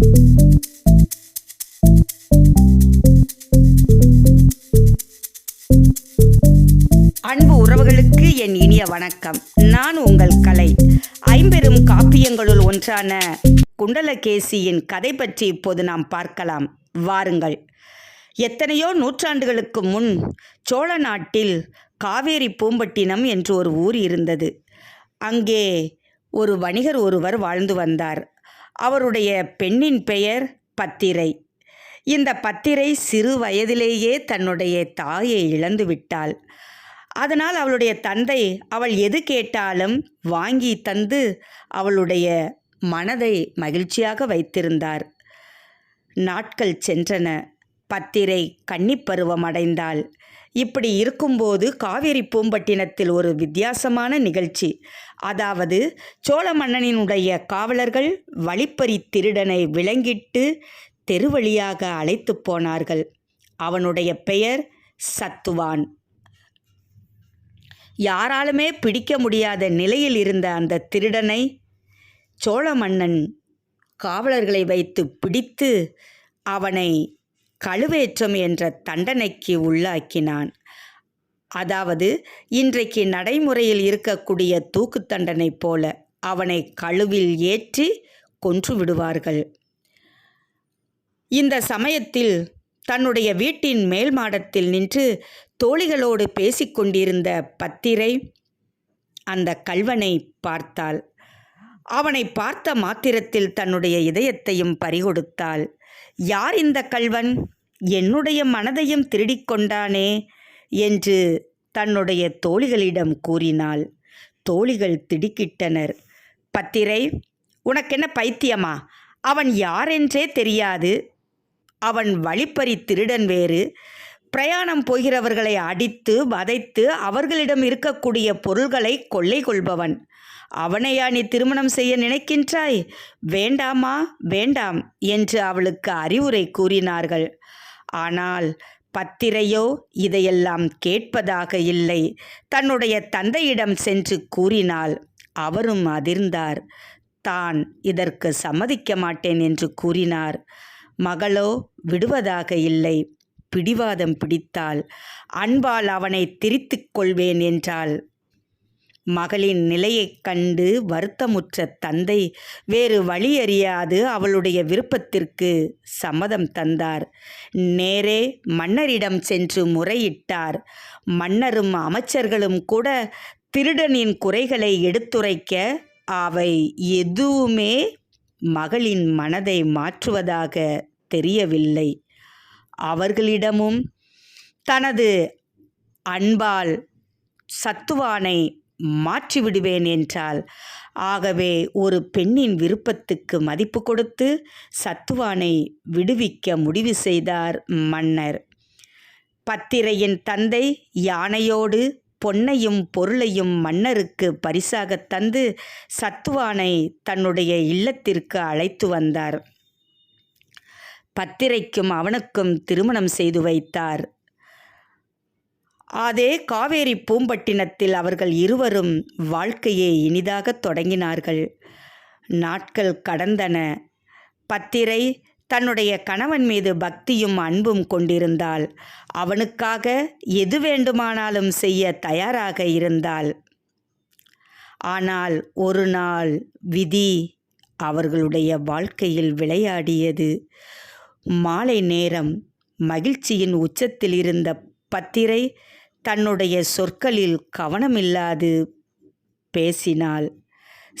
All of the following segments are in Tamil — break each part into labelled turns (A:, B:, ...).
A: அன்பு உறவுகளுக்கு என் இனிய வணக்கம். நான் உங்கள் கலை. ஐம்பெரும் காப்பியங்களுள் ஒன்றான குண்டலகேசியின் கதை பற்றி இப்போது நாம் பார்க்கலாம். வாருங்கள். எத்தனையோ நூற்றாண்டுகளுக்கு முன் சோழ நாட்டில் காவேரி பூம்பட்டினம் என்று ஒரு ஊர் இருந்தது. அங்கே ஒரு வணிகர் ஒருவர் வாழ்ந்து வந்தார். அவருடைய பெண்ணின் பெயர் பத்திரை. இந்த பத்திரை சிறு வயதிலேயே தன்னுடைய தாயை இழந்து விட்டாள். அதனால் அவளுடைய தந்தை அவள் எது கேட்டாலும் வாங்கி தந்து அவளுடைய மனதை மகிழ்ச்சியாக வைத்திருந்தார். நாட்கள் சென்றன. பத்திரை கன்னிப்பருவம் அடைந்தாள். இப்படி இருக்கும்போது காவேரி பூம்பட்டினத்தில் ஒரு வித்தியாசமான நிகழ்ச்சி. அதாவது சோழ மன்னனினுடைய காவலர்கள் வழிப்பறி திருடனை விளங்கிட்டு தெருவழியாக அழைத்து போனார்கள். அவனுடைய பெயர் சத்துவான். யாராலுமே பிடிக்க முடியாத நிலையில் இருந்த அந்த திருடனை சோழ மன்னன் காவலர்களை வைத்து பிடித்து அவனை கழுவேற்றம் என்ற தண்டனைக்கு உள்ளாக்கினான். அதாவது இன்றைக்கு நடைமுறையில் இருக்கக்கூடிய தூக்கு தண்டனை போல அவனை கழுவில் ஏற்றி கொன்று விடுவார்கள். இந்த சமயத்தில் தன்னுடைய வீட்டின் மேல் மாடத்தில் நின்று தோழிகளோடு பேசிக்கொண்டிருந்த பத்திரை அந்த கல்வனை பார்த்தாள். அவனை பார்த்த மாத்திரத்தில் தன்னுடைய இதயத்தையும் பறிகொடுத்தாள். யார் இந்த கல்வன் என்னுடைய மனதையும் திருடிக்கொண்டானே என்று தன்னுடைய தோழிகளிடம் கூறினாள். தோழிகள் திடுக்கிட்டனர். பத்திரை உனக்கென்ன பைத்தியமா? அவன் யாரென்றே தெரியாது. அவன் வழிப்பறி திருடன் வேறு. பிரயாணம் போகிறவர்களை அடித்து வதைத்து அவர்களிடம் இருக்கக்கூடிய பொருள்களை கொள்ளை கொள்பவன். அவனையா நீ திருமணம் செய்ய நினைக்கின்றாய்? வேண்டாமா? வேண்டாம் என்று அவளுக்கு அறிவுரை கூறினார்கள். ஆனால் பத்திரையோ இதையெல்லாம் கேட்பதாக இல்லை. தன்னுடைய தந்தையிடம் சென்று கூறினாள். அவரும் அதிர்ந்தார். தான் இதற்கு சம்மதிக்க மாட்டேன் என்று கூறினார். மகளோ விடுவதாக இல்லை. பிடிவாதம் பிடித்தாள். அன்பால் அவனை திரித்துக் கொள்வேன் என்றாள். மகளின் நிலையைக் கண்டு வருத்தமுற்ற தந்தை வேறு வழியறியாது அவளுடைய விருப்பத்திற்கு சம்மதம் தந்தார். நேரே மன்னரிடம் சென்று முறையிட்டார். மன்னரும் அமைச்சர்களும் கூட திருடனின் குறைகளை எடுத்துரைக்க அவை எதுவுமே மகளின் மனதை மாற்றுவதாக தெரியவில்லை. அவர்களிடமும் தனது அன்பால் சத்துவானை மாற்றிவிடுவேன் என்றால் ஆகவே ஒரு பெண்ணின் விருப்பத்துக்கு மதிப்பு கொடுத்து சத்துவானை விடுவிக்க முடிவு செய்தார் மன்னர். பத்திரையின் தந்தை யானையோடு பொன்னையும் பொருளையும் மன்னருக்கு பரிசாகத் தந்து சத்துவானை தன்னுடைய இல்லத்திற்கு அழைத்து வந்தார். பத்திரைக்கும் அவனுக்கும் திருமணம் செய்து வைத்தார். அதே காவேரி பூம்பட்டினத்தில் அவர்கள் இருவரும் வாழ்க்கையை இனிதாக தொடங்கினார்கள். நாட்கள் கடந்தன. பத்திரை தன்னுடைய கணவன் மீது பக்தியும் அன்பும் கொண்டிருந்தாள். அவனுக்காக எது வேண்டுமானாலும் செய்ய தயாராக இருந்தாள். ஆனால் ஒரு நாள் விதி அவர்களுடைய வாழ்க்கையில் விளையாடியது. மாலை நேரம் மகிழ்ச்சியின் உச்சத்தில் இருந்த பத்திரை தன்னுடைய சொற்களில் கவனமில்லாது பேசினாள்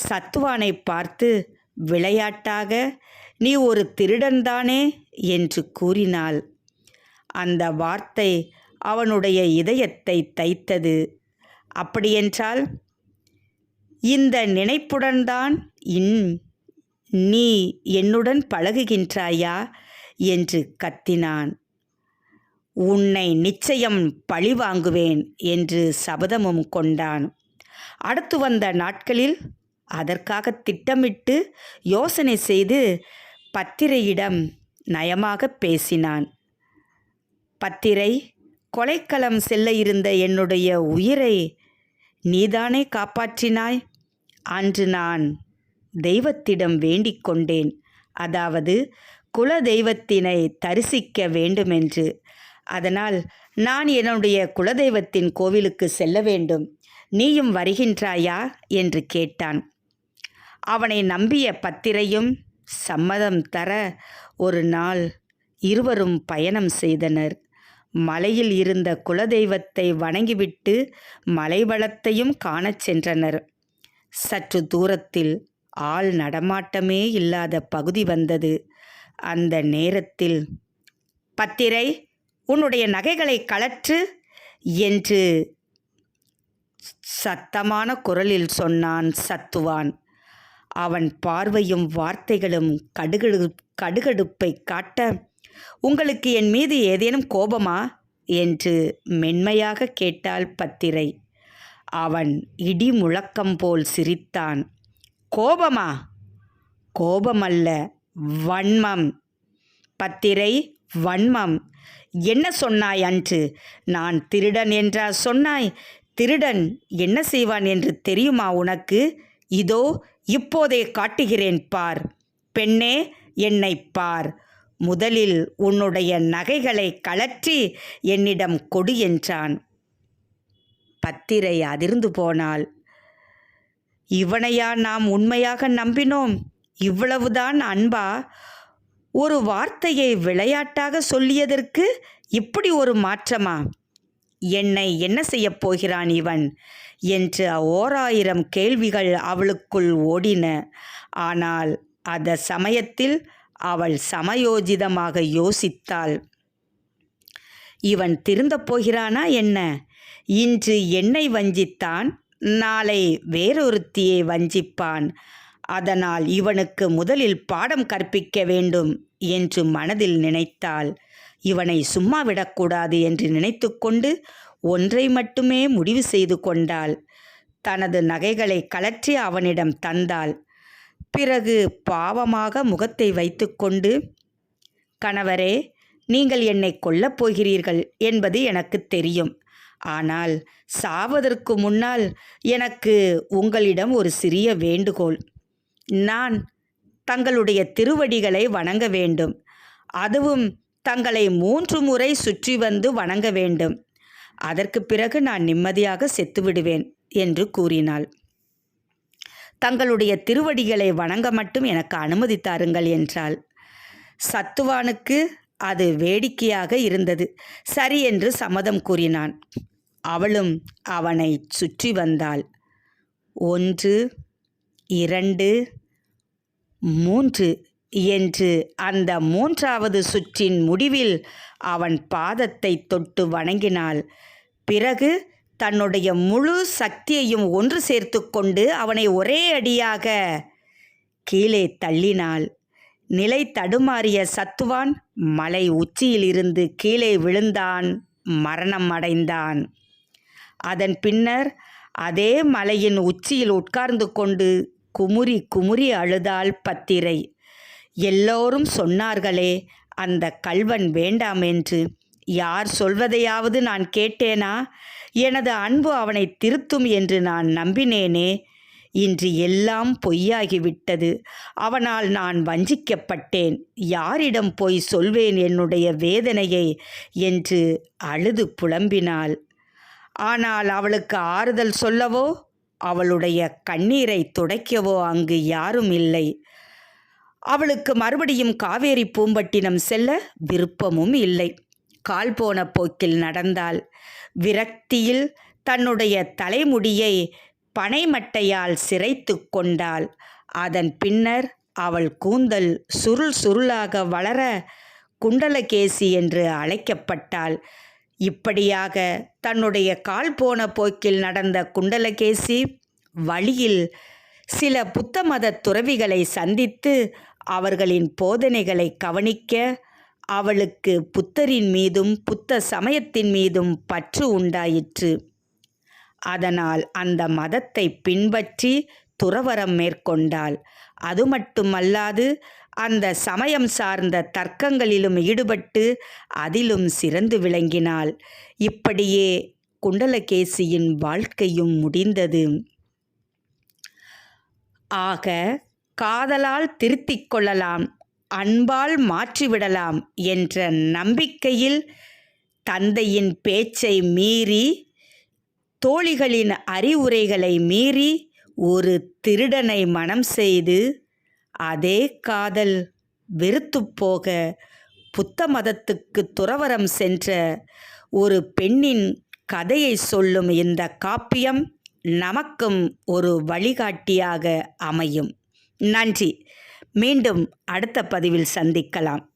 A: சத்துவானை பார்த்து விளையாட்டாக நீ ஒரு திருடன்தானே? என்று கூறினாள் அந்த வார்த்தை அவனுடைய இதயத்தை தைத்தது. அப்படியென்றால் இந்த நினைப்புடன்தான் இன் நீ என்னுடன் பழகுகின்றாயா? என்று கத்தினான். உன்னை நிச்சயம் பழிவாங்குவேன் என்று சபதமும் கொண்டான். அடுத்து வந்த நாட்களில் அதற்காக திட்டமிட்டு யோசனை செய்து பத்திரையிடம் நயமாக பேசினான். பத்திரை கொலைக்களம் செல்ல இருந்த என்னுடைய உயிரை நீதானே காப்பாற்றினாய்? அன்று நான் தெய்வத்திடம் வேண்டிக் கொண்டேன். அதாவது குல தெய்வத்தினை தரிசிக்க வேண்டுமென்று அதனால் நான் என்னுடைய குலதெய்வத்தின் கோவிலுக்கு செல்ல வேண்டும். நீயும் வருகின்றாயா? என்று கேட்டான். அவனை நம்பிய பத்திரையும் சம்மதம் தர ஒரு நாள் இருவரும் பயணம் செய்தனர். மலையில் இருந்த குலதெய்வத்தை வணங்கிவிட்டு மலைவளத்தையும் காணச் சென்றனர். சற்று தூரத்தில் ஆள் நடமாட்டமே இல்லாத பகுதி வந்தது. அந்த நேரத்தில் பத்திரை உன்னுடைய நகைகளை கழற்று என்று சத்தமான குரலில் சொன்னான் சத்துவான். அவன் பார்வையும் வார்த்தைகளும் கடுகடு கடுகடுப்பை காட்ட உங்களுக்கு என் மீது ஏதேனும் கோபமா? என்று மென்மையாக கேட்டாள் பத்திரை. அவன் இடி முழக்கம் போல் சிரித்தான். கோபமா? கோபமல்ல வன்மம். பத்திரை வன்மம். என்ன சொன்னாய் அன்று? நான் திருடன் என்றா சொன்னாய். திருடன் என்ன செய்வான் என்று தெரியுமா உனக்கு? இதோ இப்போதே காட்டுகிறேன் பார். பெண்ணே என்னை பார். முதலில் உன்னுடைய நகைகளை கழற்றி என்னிடம் கொடு என்றான். பத்திரை அதிர்ந்து போனாள். இவனையா நாம் உண்மையாக நம்பினோம்? இவ்வளவுதான் அன்பா? ஒரு வார்த்தையை விளையாட்டாக சொல்லியதற்கு இப்படி ஒரு மாற்றமா? என்னை என்ன செய்யப் போகிறான் இவன்? என்று ஓராயிரம் கேள்விகள் அவளுக்குள் ஓடின. ஆனால் அந்த சமயத்தில் அவள் சமயோஜிதமாக யோசித்தாள். இவன் திருந்த போகிறானா என்ன? இன்று என்னை வஞ்சித்தான் நாளை வேறொருத்தியை வஞ்சிப்பான். அதனால் இவனுக்கு முதலில் பாடம் கற்பிக்க வேண்டும் என்று மனதில் நினைத்தாள். இவனை சும்மா விடக்கூடாது என்று நினைத்துக்கொண்டு ஒன்றை மட்டுமே முடிவு செய்து கொண்டாள். தனது நகைகளை கலற்றி அவனிடம் தந்தாள். பிறகு பாவமாக முகத்தை வைத்துக்கொண்டு கணவரே நீங்கள் என்னை கொல்லப் போகிறீர்கள் என்பது எனக்கு தெரியும். ஆனால் சாவதற்கு முன்னால் எனக்கு உங்களிடம் ஒரு சிறிய வேண்டுகோள். நான் தங்களுடைய திருவடிகளை வணங்க வேண்டும். அதுவும் தங்களை மூன்று முறை சுற்றி வந்து வணங்க வேண்டும். அதற்கு பிறகு நான் நிம்மதியாக செத்துவிடுவேன் என்று கூறினாள். தங்களுடைய திருவடிகளை வணங்க மட்டும் எனக்கு அனுமதி தாருங்கள் என்றாள். சத்துவானுக்கு அது வேடிக்கையாக இருந்தது. சரி என்று சம்மதம் கூறினான். அவளும் அவனை சுற்றி வந்தாள். ஒன்று இரண்டு மூன்று என்று அந்த மூன்றாவது சுற்றின் முடிவில் அவன் பாதத்தை தொட்டு வணங்கினாள். பிறகு தன்னுடைய முழு சக்தியையும் ஒன்று சேர்த்து கொண்டு அவனை ஒரே அடியாக கீழே தள்ளினாள். நிலை தடுமாறிய சத்துவான் மலை உச்சியிலிருந்து கீழே விழுந்தான் மரணம் அடைந்தான். அதன் பின்னர் அதே மலையின் உச்சியில் உட்கார்ந்து கொண்டு குமுறி குமுறி அழுதாள் பத்திரை. எல்லோரும் சொன்னார்களே அந்த கல்வன் வேண்டாம் என்று. யார் சொல்வதையாவது நான் கேட்டேனா? எனது அன்பு அவனை திருத்தும் என்று நான் நம்பினேனே. இன்று எல்லாம் பொய்யாகிவிட்டது. அவனால் நான் வஞ்சிக்கப்பட்டேன். யாரிடம் போய் சொல்வேன் என்னுடைய வேதனையை? என்று அழுது புலம்பினாள். ஆனால் அவளுக்கு ஆறுதல் சொல்லவோ? அவளுடைய கண்ணீரை துடைக்கவோ அங்கு யாரும் இல்லை. அவளுக்கு மறுபடியும் காவேரி பூம்பட்டினம் செல்ல விருப்பமும் இல்லை. கால் போன போக்கில் நடந்தால் விரக்தியில் தன்னுடைய தலைமுடியை பனைமட்டையால் சிரைத்து கொண்டாள். அதன் பின்னர் அவள் கூந்தல் சுருள் சுருளாக வளர குண்டலகேசி என்று அழைக்கப்பட்டாள். இப்படியாக தன்னுடைய கால் போன போக்கில் நடந்த குண்டலகேசி வழியில் சில புத்த மத துறவிகளை சந்தித்து அவர்களின் போதனைகளை கவனிக்க அவளுக்கு புத்தரின் மீதும் புத்த சமயத்தின் மீதும் பற்று உண்டாயிற்று. அதனால் அந்த மதத்தை பின்பற்றி துறவரம் மேற்கொண்டாள். அது மட்டுமல்லாது அந்த சமயம் சார்ந்த தர்க்கங்களிலும் ஈடுபட்டு அதிலும் சிறந்து விளங்கினாள். இப்படியே குண்டலகேசியின் வாழ்க்கையும் முடிந்தது. ஆக காதலால் திருத்திக் கொள்ளலாம் அன்பால் மாற்றிவிடலாம் என்ற நம்பிக்கையில் தந்தையின் பேச்சை மீறி தோழிகளின் அறிவுரைகளை மீறி ஒரு திருடனை மனம் செய்து அதே காதல் வெறுத்துப்போக புத்த மதத்துக்கு துறவறம் சென்ற ஒரு பெண்ணின் கதையை சொல்லும் இந்த காப்பியம் நமக்கும் ஒரு வழிகாட்டியாக அமையும். நன்றி. மீண்டும் அடுத்த பதிவில் சந்திக்கலாம்.